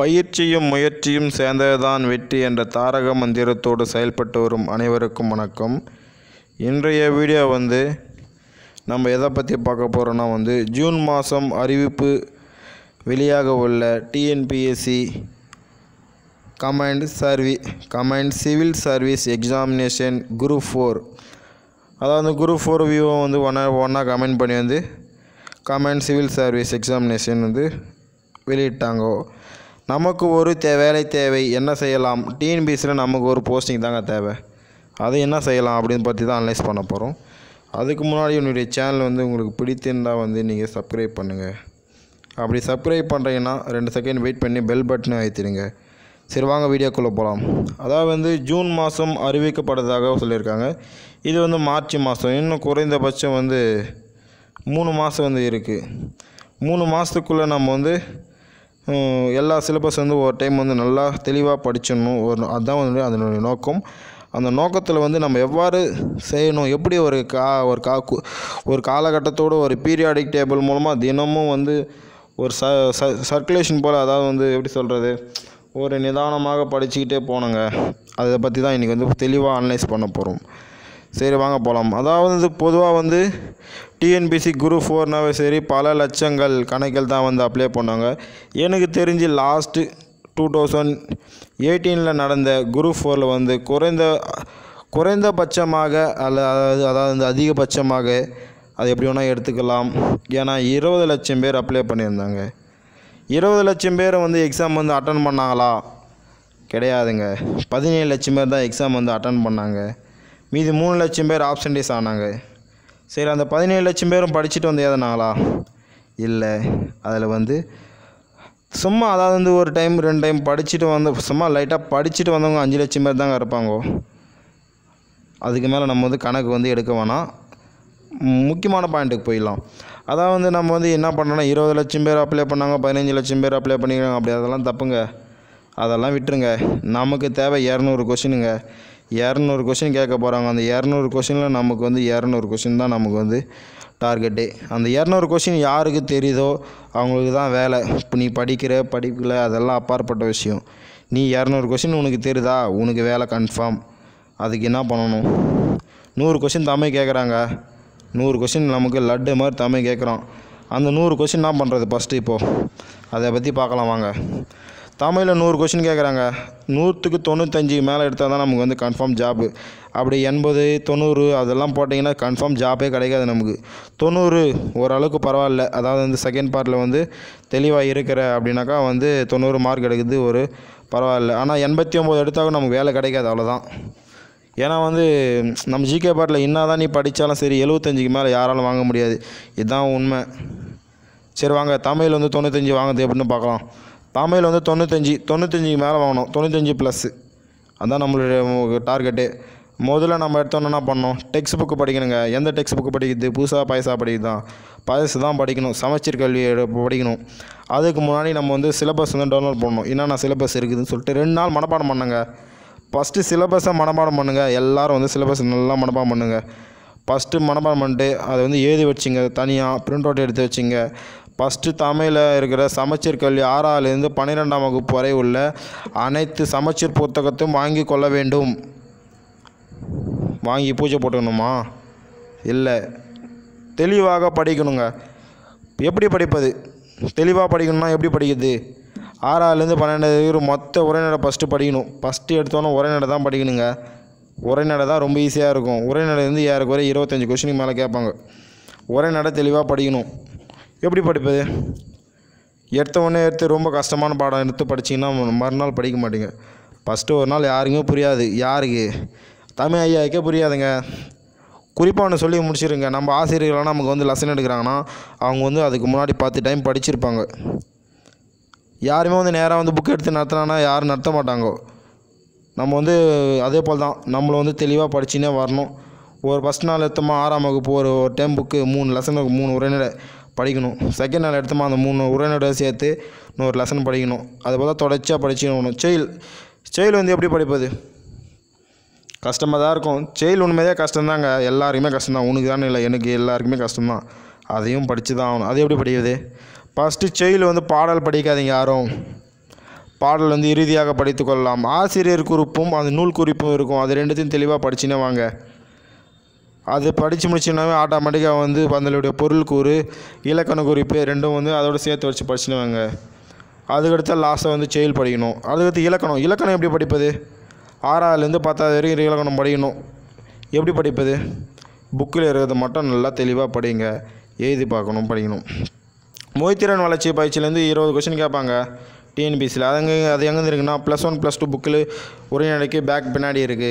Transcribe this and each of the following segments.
பயிற்சியும் முயற்சியும் சேர்ந்ததுதான் வெற்றி என்ற தாரக மந்திரத்தோடு செயல்பட்டு வரும் அனைவருக்கும் வணக்கம். இன்றைய வீடியோ வந்து நம்ம எதை பற்றி பார்க்க போகிறோன்னா வந்து ஜூன் மாதம் அறிவிப்பு வெளியாக உள்ள TNPSC combined சர்வி combined civil service examination group four அதாவது குரூப் ஃபோர் வியூவை வந்து ஒன்றா ஒன்றா கமெண்ட் பண்ணி வந்து கமாண்ட் சிவில் சர்வீஸ் எக்ஸாமினேஷன் வந்து வெளியிட்டாங்க. நமக்கு ஒரு தே வேலை தேவை என்ன செய்யலாம்? டிஎன்பிஎஸ்சியில் நமக்கு ஒரு போஸ்டிங் தாங்க தேவை. அது என்ன செய்யலாம் அப்படின்னு பற்றி தான் அனலைஸ் பண்ண போகிறோம் அதுக்கு முன்னாடி என்னுடைய சேனல் வந்து உங்களுக்கு பிடித்திருந்தால் வந்து நீங்கள் சப்ஸ்கிரைப் பண்ணுங்கள் அப்படி சப்ஸ்கிரைப் பண்ணுறீங்கன்னா ரெண்டு செகண்ட் வெயிட் பண்ணி பெல் பட்டனை வைத்திருங்க சரி வாங்க வீடியோக்குள்ளே போகலாம் அதாவது வந்து ஜூன் மாதம் அறிவிக்கப்பட்டதாக சொல்லியிருக்காங்க. இது வந்து மார்ச் மாதம் இன்னும் குறைந்தபட்சம் வந்து மூணு மாதம் வந்து இருக்குது மூணு மாதத்துக்குள்ளே நம்ம வந்து எல்லா சிலபஸ் வந்து ஒரு டைம் வந்து நல்லா தெளிவாக படிச்சிடணும். ஒரு அதுதான் வந்து அதனுடைய நோக்கம். அந்த நோக்கத்தில் வந்து நம்ம எவ்வாறு செய்யணும்? எப்படி ஒரு கா ஒரு கா ஒரு காலகட்டத்தோடு ஒரு பீரியாடிக் டேபிள் மூலமாக தினமும் வந்து ஒரு ச ச சர்க்குலேஷன் போல் அதாவது வந்து எப்படி சொல்கிறது ஒரு நிதானமாக படிச்சுக்கிட்டே போனோங்க அதை பற்றி தான் இன்றைக்கி வந்து தெளிவாக அனலைஸ் பண்ண போகிறோம் சரி வாங்க போகலாம் அதாவது பொதுவாக வந்து டிஎன்பிசி குரூப் ஃபோர்னாவே சரி பல லட்சங்கள் கணக்கில் தான் வந்து அப்ளை பண்ணாங்க. எனக்கு தெரிஞ்சு லாஸ்ட்டு டூ தௌசண்ட் எயிட்டீனில் நடந்த குரூப் ஃபோரில் வந்து குறைந்த குறைந்தபட்சமாக அல்ல அதாவது அதாவது வந்து அதிகபட்சமாக அது எப்படி வேணால் எடுத்துக்கலாம். ஏன்னா இருபது லட்சம் பேர் அப்ளை பண்ணியிருந்தாங்க. இருபது லட்சம் பேர் வந்து எக்ஸாம் வந்து அட்டன் பண்ணாங்களா? கிடையாதுங்க. பதினேழு லட்சம் பேர் தான் எக்ஸாம் வந்து அட்டன் பண்ணாங்க. மீதி மூணு லட்சம் பேர் ஆப்சன்டேஸ் ஆனாங்க. சரி அந்த பதினேழு லட்சம் பேரும் படிச்சுட்டு வந்து எதனாங்களா இல்லை. அதில் வந்து சும்மா அதாவது வந்து ஒரு டைம் ரெண்டு டைம் படிச்சுட்டு வந்து சும்மா லைட்டாக படிச்சுட்டு வந்தவங்க அஞ்சு லட்சம் பேர் தாங்க இருப்பாங்கோ? அதுக்கு மேலே நம்ம வந்து கணக்கு வந்து எடுக்க வேணாம். முக்கியமான பாயிண்ட்டுக்கு போயிடலாம். அதான் வந்து நம்ம வந்து என்ன பண்ணோன்னா இருபது லட்சம் பேர் அப்ளை பண்ணாங்க பதினஞ்சு லட்சம் பேர் அப்ளை பண்ணிக்கிறாங்க அப்படி அதெல்லாம் தப்புங்க. அதெல்லாம் விட்டுருங்க. நமக்கு தேவை இரநூறு கொஷினுங்க இரநூறு கொஷின் கேட்க போகிறாங்க அந்த இரநூறு கொஷினில் நமக்கு வந்து இரநூறு கொஷின் தான் நமக்கு வந்து டார்கெட்டே அந்த இரநூறு கொஷின் யாருக்கு தெரியுதோ அவங்களுக்கு தான் வேலை. இப்போ நீ படிக்கிற படிக்கல அதெல்லாம் அப்பாற்பட்ட விஷயம். நீ இரநூறு கொஷின் உனக்கு தெரியுதா? உனக்கு வேலை கன்ஃபார்ம் அதுக்கு என்ன பண்ணணும்? நூறு கொஷின் தமிழ் கேட்குறாங்க. நூறு கொஷின் நமக்கு லட்டு மாதிரி தமிழ் கேட்குறோம் அந்த நூறு கொஷின் என்ன பண்ணுறது ஃபஸ்ட்டு இப்போது அதை பற்றி பார்க்கலாம் வாங்க. தமிழில் நூறு கொஷின் கேட்குறாங்க நூற்றுக்கு தொண்ணூத்தஞ்சு மேலே எடுத்தால் தான் நமக்கு வந்து கன்ஃபார்ம் ஜாப்பு அப்படி எண்பது தொண்ணூறு அதெல்லாம் போட்டிங்கன்னா கன்ஃபார்ம் ஜாப்பே கிடைக்காது நமக்கு. தொண்ணூறு ஓரளவுக்கு பரவாயில்ல. அதாவது வந்து செகண்ட் பார்ட்டில் வந்து தெளிவாக இருக்கிற அப்படின்னாக்கா வந்து தொண்ணூறு மார்க் எடுக்குது ஒரு பரவாயில்ல. ஆனால் எண்பத்தி ஒம்பது எடுத்தாலும் நமக்கு வேலை கிடைக்காது அவ்வளோதான் ஏன்னா வந்து நம்ம ஜிகே பாட்டில் என்ன தான் நீ படித்தாலும் சரி எழுபத்தஞ்சுக்கு மேலே யாராலும் வாங்க முடியாது. இதுதான் உண்மை. சரி வாங்க தமிழ் வந்து தொண்ணூத்தஞ்சு வாங்குது எப்படின்னு பார்க்கலாம். தமிழ் வந்து தொண்ணூத்தஞ்சு தொண்ணூத்தஞ்சுக்கு மேலே வாங்கணும். தொண்ணூத்தஞ்சு ப்ளஸ்ஸு அதுதான் நம்மளுடைய டார்கெட்டு முதல்ல நம்ம எடுத்தோன்னா என்ன பண்ணோம் டெக்ஸ்ட் புக்கு படிக்கணுங்க. எந்த டெக்ஸ்ட் புக்கு படிக்குது புதுசாக பைசா படிக்குது பயசு தான் படிக்கணும். சமச்சீர் கல்வி படிக்கணும். அதுக்கு முன்னாடி நம்ம வந்து சிலபஸ் வந்து டவுன்லோட் பண்ணணும். என்னென்ன சிலபஸ் இருக்குதுன்னு சொல்லிட்டு ரெண்டு நாள் மனப்பாடம் பண்ணுங்க. ஃபஸ்ட்டு சிலபஸை மனப்பாடம் பண்ணுங்கள் எல்லாரும் வந்து சிலபஸ் நல்லா மனப்பாடம் பண்ணுங்கள் ஃபஸ்ட்டு மனப்பாடம் பண்ணிட்டு அதை வந்து எழுதி வச்சிங்க. தனியாக ப்ரிண்ட் அவுட் எடுத்து வச்சிங்க. ஃபஸ்ட்டு தமிழில் இருக்கிற சமச்சீர் கல்வி ஆறாவதுலேருந்து பன்னிரெண்டாம் வகுப்பு வரை உள்ள அனைத்து சமச்சீர் புத்தகத்தையும் வாங்கி கொள்ள வேண்டும். வாங்கி பூஜை போட்டுக்கணுமா? இல்லை. தெளிவாக படிக்கணுங்க. எப்படி படிப்பது? தெளிவாக படிக்கணும்னா எப்படி படிக்கிறது? ஆறாவதுலேருந்து பன்னெண்டாவது வரைக்கும் மொத்த உரைநடை ஃபஸ்ட்டு படிக்கணும். ஃபஸ்ட்டு எடுத்தோன்னே உரைநடை தான் படிக்கணுங்க. உரைநடை தான் ரொம்ப ஈஸியாக இருக்கும். உரைநடை வந்து குறைய இருபத்தஞ்சி கொஷினுக்கு மேலே கேட்பாங்க. உரைநடை தெளிவாக படிக்கணும். எப்படி படிப்பது? எடுத்த உடனே எடுத்து ரொம்ப கஷ்டமான பாடம் எடுத்து படிச்சிங்கன்னா மறுநாள் படிக்க மாட்டீங்க. ஃபஸ்ட்டு ஒரு நாள் யாருக்குமே புரியாது. யாருக்கு? தமிழ் ஐயாவுக்கே புரியாதுங்க. குறிப்பாக ஒன்று சொல்லி முடிச்சிருங்க. நம்ம ஆசிரியர்களாக நமக்கு வந்து லெசன் எடுக்கிறாங்கன்னா அவங்க வந்து அதுக்கு முன்னாடி பத்து டைம் படிச்சிருப்பாங்க. யாருமே வந்து நேராக வந்து புக் எடுத்து நடத்தினானா யாரும் நடத்த மாட்டாங்க. நம்ம வந்து அதே போல் தான். நம்மளை வந்து தெளிவாக படிச்சுனே வரணும். ஒரு ஃபஸ்ட் நாள் எடுத்தோமா ஆறாம் வகுப்பு ஒரு ஒரு டைம் புக்கு மூணு லெசனுக்கு மூணு உரைநடை. படிக்கணும். செகண்ட் நாள் எடுத்தோமா அந்த மூணு உரைநடை சேர்த்து இன்னொரு லெசன் படிக்கணும். அது போல் தொடர்ச்சியாக படிச்சுக்கணும் செயல் செயல் வந்து எப்படி படிப்பது? கஷ்டமாக தான் இருக்கும். செயல் உண்மையே கஷ்டம்தாங்க. எல்லாருக்குமே கஷ்டம்தான். உனக்கு தானே இல்லை. எனக்கு எல்லாருக்குமே கஷ்டம்தான். அதையும் படித்து தான் ஆகணும். அது எப்படி படிக்கிறது? ஃபஸ்ட்டு செயல் வந்து பாடல் படிக்காதீங்க யாரும். பாடல் வந்து இறுதியாக படித்து கொள்ளலாம். ஆசிரியர் குறிப்பும் அந்த நூல் குறிப்பும் இருக்கும். அது ரெண்டுத்தையும் தெளிவாக படிச்சுன்னே வாங்க. அது படித்து முடிச்சுனாவே ஆட்டோமேட்டிக்காக வந்து அதனுடைய பொருள் கூறு இலக்கண குறிப்பு ரெண்டும் வந்து அதோட சேர்த்து வச்சு படிச்சுன்னு வாங்க அதுக்கடுத்து லாஸ்ட்டாக வந்து செயல் படிக்கணும். அதுக்கடுத்து இலக்கணம். இலக்கணம் எப்படி படிப்பது? ஆறாவதுலேருந்து பத்தாவது வரைக்கும் இலக்கணம் படிக்கணும். எப்படி படிப்பது? புக்கில் இருக்கிறது மட்டும் நல்லா தெளிவாக படிங்க. எழுதி பார்க்கணும் படிக்கணும். மொய்த்திறன் வளர்ச்சி பயிற்சியிலேருந்து இருபது கொஸ்டின் கேட்பாங்க. டிஎன்பிசியில் அது எங்கே அது எங்கேருந்து இருக்குன்னா ப்ளஸ் ஒன் ப்ளஸ் டூ புக்கில் உரைநடைக்கு பேக் பின்னாடி இருக்குது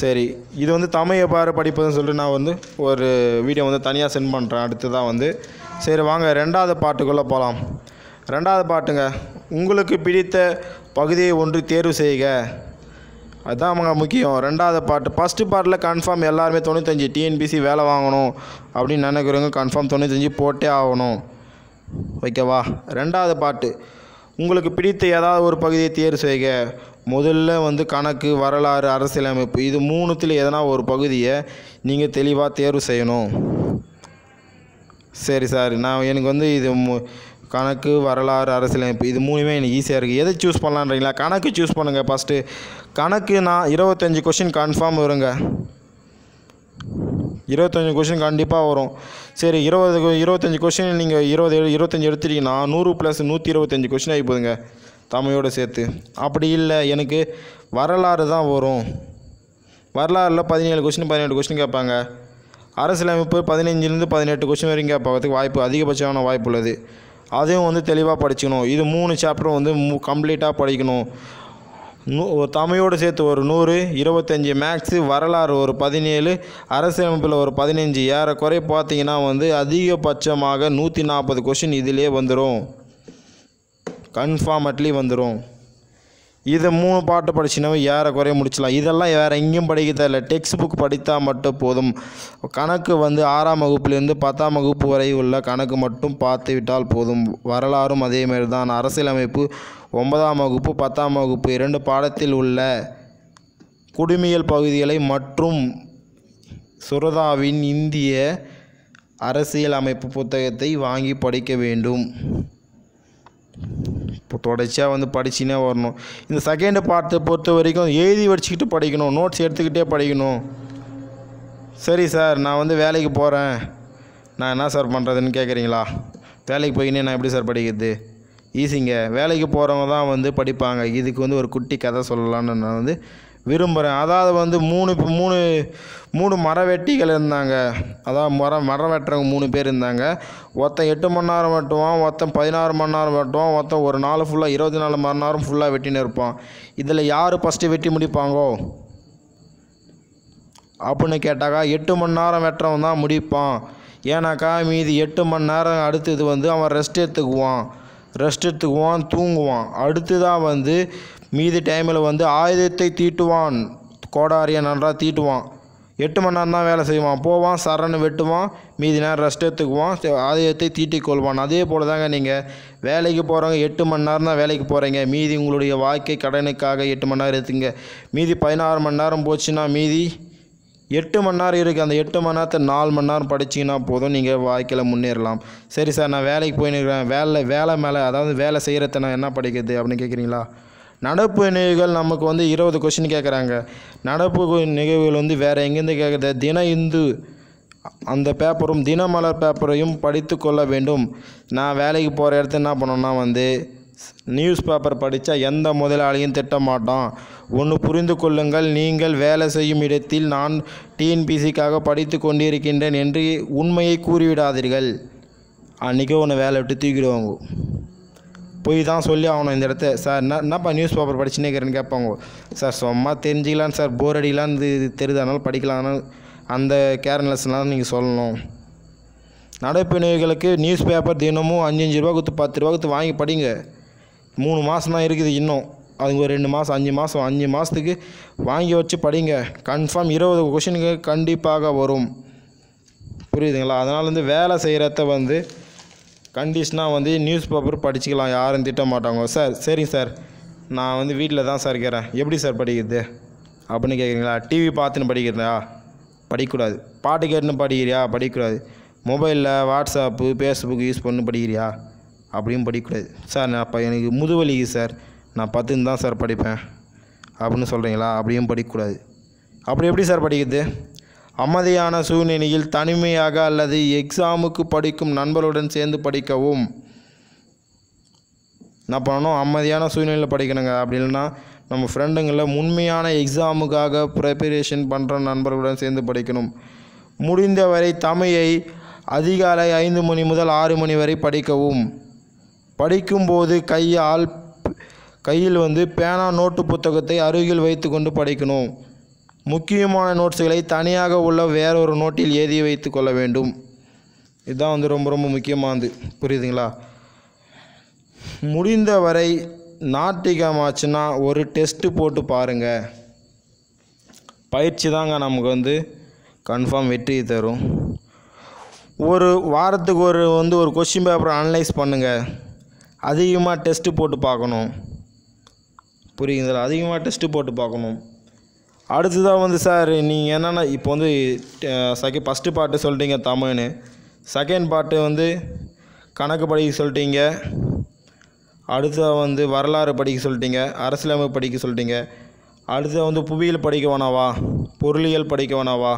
சரி இது வந்து தமிழ் எவ்வாறு படிப்பதுன்னு சொல்லிட்டு நான் வந்து ஒரு வீடியோ வந்து தனியாக சென்ட் பண்ணுறேன் அடுத்து தான் வந்து சரி வாங்க ரெண்டாவது பாட்டுக்குள்ளே போகலாம் ரெண்டாவது பாட்டுங்க. உங்களுக்கு பிடித்த பகுதியை ஒன்று தேர்வு செய்க. அதுதான் அவங்க முக்கியம். ரெண்டாவது பாட்டு. ஃபஸ்ட்டு பாட்டில் கன்ஃபார்ம் எல்லாருமே தொண்ணூத்தஞ்சு டிஎன்பிசி வேலை வாங்கணும் அப்படின்னு நினைக்கிறவங்க கன்ஃபார்ம் தொண்ணூத்தஞ்சு போட்டே ஆகணும். ஓகேவா? ரெண்டாவது பாட்டு. உங்களுக்கு பிடித்த ஏதாவது ஒரு பகுதியை தேர்வு செய்க. முதல்ல வந்து கணக்கு வரலாறு அரசியலமைப்பு இது மூணுத்தில் எதனா ஒரு பகுதியை நீங்கள் தெளிவாக தேர்வு செய்யணும். சரி சார் நான் எனக்கு வந்து இது மு- கணக்கு வரலாறு அரசியலமைப்பு இது மூணுமே எனக்கு ஈஸியாக இருக்குது எதை சூஸ் பண்ணலான்றீங்களா கணக்கு சூஸ் பண்ணுங்கள் ஃபஸ்ட்டு கணக்கு நான் இருபத்தஞ்சி கொஷின் கன்ஃபார்ம் வருங்க. இருபத்தஞ்சி கொஷின் கண்டிப்பாக வரும். சரி இருபது இருபத்தஞ்சி கொஷின் நீங்கள் இருபது இருபத்தஞ்சி எடுத்துட்டீங்கன்னா நூறு ப்ளஸ் நூற்றி இருபத்தஞ்சி கொஷின் ஆகி போதுங்க தமிழோடு சேர்த்து. அப்படி இல்லை எனக்கு வரலாறு தான் வரும். வரலாறில் பதினேழு கொஷின் பதினெட்டு கொஷின் கேட்பாங்க. அரசியலமைப்பு பதினஞ்சுலேருந்து பதினெட்டு கொஷின் வரைக்கும் கேட்பறதுக்கு வாய்ப்பு அதிகபட்சமான வாய்ப்பு உள்ளது. அதையும் வந்து தெளிவாக படிச்சுக்கணும். இது மூணு சாப்டரும் வந்து மு கம்ப்ளீட்டாக படிக்கணும். நூ தமிழோடு சேர்த்து ஒரு நூறு இருபத்தஞ்சி மேக்ஸு வரலாறு ஒரு பதினேழு அரசியலமைப்பில் ஒரு பதினஞ்சு. ஏறக்குறை பார்த்தீங்கன்னா வந்து அதிகபட்சமாக நூற்றி நாற்பது கொஷின் இதிலே வந்துடும் கன்ஃபார்மட்லி வந்துடும் இதை மூணு பாட்டு படிச்சினாவே ஏறக்குறைய முடிச்சலாம் இதெல்லாம் வேறு எங்கேயும் படிக்க தேவையில்ல. டெக்ஸ்ட் புக் படித்தால் மட்டும் போதும். கணக்கு வந்து ஆறாம் வகுப்புலேருந்து பத்தாம் வகுப்பு வரை உள்ள கணக்கு மட்டும் பார்த்து விட்டால் போதும். வரலாறும் அதேமாரி தான். அரசியலமைப்பு ஒன்பதாம் வகுப்பு பத்தாம் வகுப்பு இரண்டு பாடத்தில் உள்ள குடிமியல் பகுதிகளை மற்றும் சுரதாவின் இந்திய அரசியல் அமைப்பு புத்தகத்தை வாங்கி படிக்க வேண்டும். தொடர்ச்சியாக வந்து படிச்சுனே வரணும். இந்த செகண்ட் பார்ட்டை பொறுத்த வரைக்கும் எழுதி வச்சுக்கிட்டு படிக்கணும். நோட்ஸ் எடுத்துக்கிட்டே படிக்கணும். சரி சார் நான் வந்து வேலைக்கு போகிறேன் நான் என்ன சார் பண்ணுறதுன்னு கேட்குறீங்களா வேலைக்கு போயினே நான் எப்படி சார் படிக்கிறது? ஈஸிங்க வேலைக்கு போகிறவங்க தான் வந்து படிப்பாங்க. இதுக்கு வந்து ஒரு குட்டி கதை சொல்லலான்னு நான் வந்து விரும்புகிறேன் அதாவது வந்து மூணு மூணு மூணு மர வெட்டிகள் இருந்தாங்க. அதாவது மரம் மரம் வெட்டுறவங்க மூணு பேர் இருந்தாங்க. ஒருத்தன் எட்டு மணி நேரம் வெட்டுவான் ஒருத்தன் பதினாறு மணி நேரம் வெட்டுவான் ஒருத்தன் ஒரு நாள் ஃபுல்லாக இருபத்தி நாலு மணி நேரம் ஃபுல்லாக வெட்டின்னு இருப்பான். இதில் யார் ஃபஸ்ட்டு வெட்டி முடிப்பாங்கோ? அப்படின்னு கேட்டாக்கா எட்டு மணி நேரம் வெட்டுறவன் தான் முடிப்பான். ஏன்னாக்கா மீதி எட்டு மணி நேரம் அடுத்தது வந்து அவன் ரெஸ்ட் எடுத்துக்குவான். ரெஸ்ட் எடுத்துக்குவான் தூங்குவான். அடுத்து தான் வந்து மீதி டைமில் வந்து ஆயுதத்தை தீட்டுவான். கோடாரியை நன்றாக தீட்டுவான். எட்டு மணி நேரம் தான் வேலை செய்வான். போவான் சரன்னு வெட்டுவான் மீதி நேரம் ரெஸ்ட் எடுத்துக்குவான் சரி, ஆயுதத்தை தீட்டிக் கொள்வான். அதே போல் தாங்க நீங்கள் வேலைக்கு போகிறவங்க எட்டு மணி நேரம் தான் வேலைக்கு போகிறீங்க மீதி உங்களுடைய வாழ்க்கை கடனுக்காக எட்டு மணி நேரம் எடுத்துங்க மீதி பதினாறு மணி நேரம் போச்சுன்னா மீதி எட்டு மணி நேரம் இருக்குது அந்த எட்டு மணி நேரத்தை நாலு மணி நேரம் படிச்சிங்கன்னா போதும். நீங்கள் வாழ்க்கையில் முன்னேறலாம். சரி சார் நான் வேலைக்கு போயின்னு இருக்கிறேன். வேலை வேலை மேலே அதாவது வேலை செய்கிறத நான் என்ன படிக்கிறது அப்படின்னு கேட்குறீங்களா நடப்பு நிகழ்வுகள் நமக்கு வந்து இருபது கொஷின் கேட்குறாங்க நடப்பு நிகழ்வுகள் வந்து வேறு எங்கேருந்து கேட்குறது தின இந்து அந்த பேப்பரும் தினமலர் பேப்பரையும் படித்து கொள்ள வேண்டும். நான் வேலைக்கு போகிற இடத்துல என்ன பண்ணணும்னா வந்து நியூஸ் பேப்பர் படித்தா எந்த முதலாளியும் திட்ட மாட்டான். ஒன்று புரிந்து கொள்ளுங்கள் நீங்கள் வேலை செய்யும் இடத்தில் நான் டிஎன்பிசிக்காக படித்து கொண்டிருக்கின்றேன் என்று உண்மையை கூறிவிடாதீர்கள். அன்றைக்கே உன்னை வேலை விட்டு தூக்கிடுவாங்க. போய் தான் சொல்லி ஆகணும் இந்த இடத்த. சார் என்ன என்னப்பா நியூஸ் பேப்பர் படிச்சுனே இருக்கிறேன்னு கேட்பாங்க. சார் சும்மா தெரிஞ்சிக்கலான்னு சார் போர் அடிக்கலான்னு இது தெரியுது. அதனால் படிக்கலாம்னு அந்த கேர்லெஸ்லாம் நீங்கள் சொல்லணும். நடைப்பிணவிகளுக்கு நியூஸ் பேப்பர் தினமும் அஞ்சு அஞ்சு ரூபா கொடுத்து பத்து ரூபா கொடுத்து வாங்கி படிங்க. மூணு மாதம் தான் இருக்குது இன்னும். அதுக்கு ஒரு ரெண்டு மாதம் அஞ்சு மாதம் அஞ்சு மாதத்துக்கு வாங்கி வச்சு படிங்க. கன்ஃபார்ம் இருபது கொஷினுக்கு கண்டிப்பாக வரும். புரியுதுங்களா? அதனால் வந்து வேலை செய்கிறத வந்து கண்டிஷனாக வந்து நியூஸ் பேப்பர் படிச்சுக்கலாம். யாரும் திட்ட மாட்டாங்க. சார் சரிங்க சார். நான் வந்து வீட்டில் தான் சார் இருக்கிறேன் எப்படி சார் படிக்கிறது? அப்படின்னு கேட்குறீங்களா? டிவி பார்த்துன்னு படிக்கிறதா? படிக்கக்கூடாது. பாட்டு கேட்டுன்னு படிக்கிறியா? படிக்கக்கூடாது. மொபைலில் வாட்ஸ்அப்பு ஃபேஸ்புக் யூஸ் பண்ணி படிக்கிறியா? அப்படியும் படிக்கக்கூடாது. சார் நான் அப்போ எனக்கு முதுவலிக்கு சார். நான் பத்துன்னு தான் சார் படிப்பேன். அப்படின்னு சொல்கிறீங்களா அப்படியும் படிக்கக்கூடாது. அப்படி எப்படி சார் படிக்கிறது? அமைதியான சூழ்நிலையில் தனிமையாக அல்லது எக்ஸாமுக்கு படிக்கும் நண்பர்களுடன் சேர்ந்து படிக்கவும். என்ன பண்ணணும்? அமைதியான சூழ்நிலையில் படிக்கணுங்க. அப்படி இல்லைன்னா நம்ம ஃப்ரெண்டுங்களில் உண்மையான எக்ஸாமுக்காக ப்ரிப்பரேஷன் பண்ணுற நண்பர்களுடன் சேர்ந்து படிக்கணும். முடிந்தவரை தமிழை அதிகாலை ஐந்து மணி முதல் ஆறு மணி வரை படிக்கவும். படிக்கும்போது கையால் கையில் வந்து பேனா நோட்டு புத்தகத்தை அருகில் வைத்துக்கொண்டு படிக்கணும். முக்கியமான நோட்ஸுகளை தனியாக உள்ள வேறொரு நோட்டில் எழுதி வைத்து கொள்ள வேண்டும். இதுதான் வந்து ரொம்ப ரொம்ப முக்கியமானது. புரியுதுங்களா? முடிந்தவரை நாட்டிகமாச்சுன்னா ஒரு டெஸ்ட்டு போட்டு பாருங்கள் பயிற்சி தாங்க நமக்கு வந்து கன்ஃபார்ம் வெற்றி தரும். ஒரு வாரத்துக்கு ஒரு வந்து ஒரு கொஷின் பேப்பரை அனலைஸ் பண்ணுங்கள் அதிகமாக டெஸ்ட்டு போட்டு பார்க்கணும். புரியுதுங்களா? அதிகமாக டெஸ்ட்டு போட்டு பார்க்கணும். அடுத்ததாக வந்து சார் நீங்கள் என்னென்ன இப்போ வந்து செகண்ட் ஃபஸ்ட்டு பாட்டு சொல்லிட்டீங்க தமிழ்னு. செகண்ட் பாட்டு வந்து கணக்கு படிக்க சொல்லிட்டீங்க. அடுத்ததாக வந்து வரலாறு படிக்க சொல்லிட்டீங்க. அரசியலமைப்பு படிக்க சொல்லிட்டீங்க. அடுத்தது வந்து புவியியல் படிக்க வேணாவா பொருளியல் படிக்க வேணாவா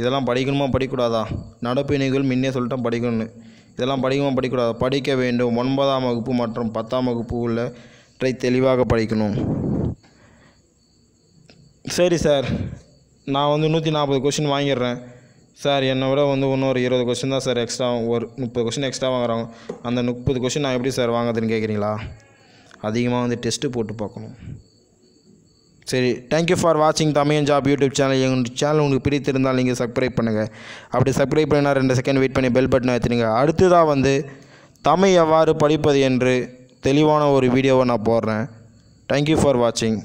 இதெல்லாம் படிக்கணுமா படிக்கக்கூடாதா? நடப்பு இணைகள் முன்னே சொல்லிட்டேன் படிக்கணும்னு. இதெல்லாம் படிக்கணுமா படிக்கக்கூடாதா? படிக்க வேண்டும். ஒன்பதாம் வகுப்பு மற்றும் பத்தாம் வகுப்பு உள்ளவற்றை தெளிவாக படிக்கணும். சரி சார். நான் வந்து நூற்றி நாற்பது கொஷின் வாங்கிடுறேன். சார் என்னை விட வந்து இன்னொரு இருபது கொஷின் தான் சார் எக்ஸ்ட்ரா ஒரு முப்பது கொஷின் எக்ஸ்ட்ரா வாங்குறாங்க. அந்த முப்பது கொஷின் நான் எப்படி சார் வாங்குறதுன்னு கேட்குறீங்களா அதிகமாக வந்து டெஸ்ட்டு போட்டு பார்க்கணும். சரி தேங்க்யூ ஃபார் வாட்சிங் தமிழ் ஜாப் யூடியூப் சேனல். எங்கள் சேனல் உங்களுக்கு பிடித்திருந்தால் நீங்கள் சப்ஸ்கிரைப் பண்ணுங்கள் அப்படி சப்ஸ்கிரைப் பண்ணினா ரெண்டு செகண்ட் வெயிட் பண்ணி பெல் பட்டனை எடுத்துடுங்க அடுத்ததாக வந்து தமிழ் எவ்வாறு படிப்பது என்று தெளிவான ஒரு வீடியோவை நான் போடுறேன். தேங்க்யூ ஃபார் வாட்சிங்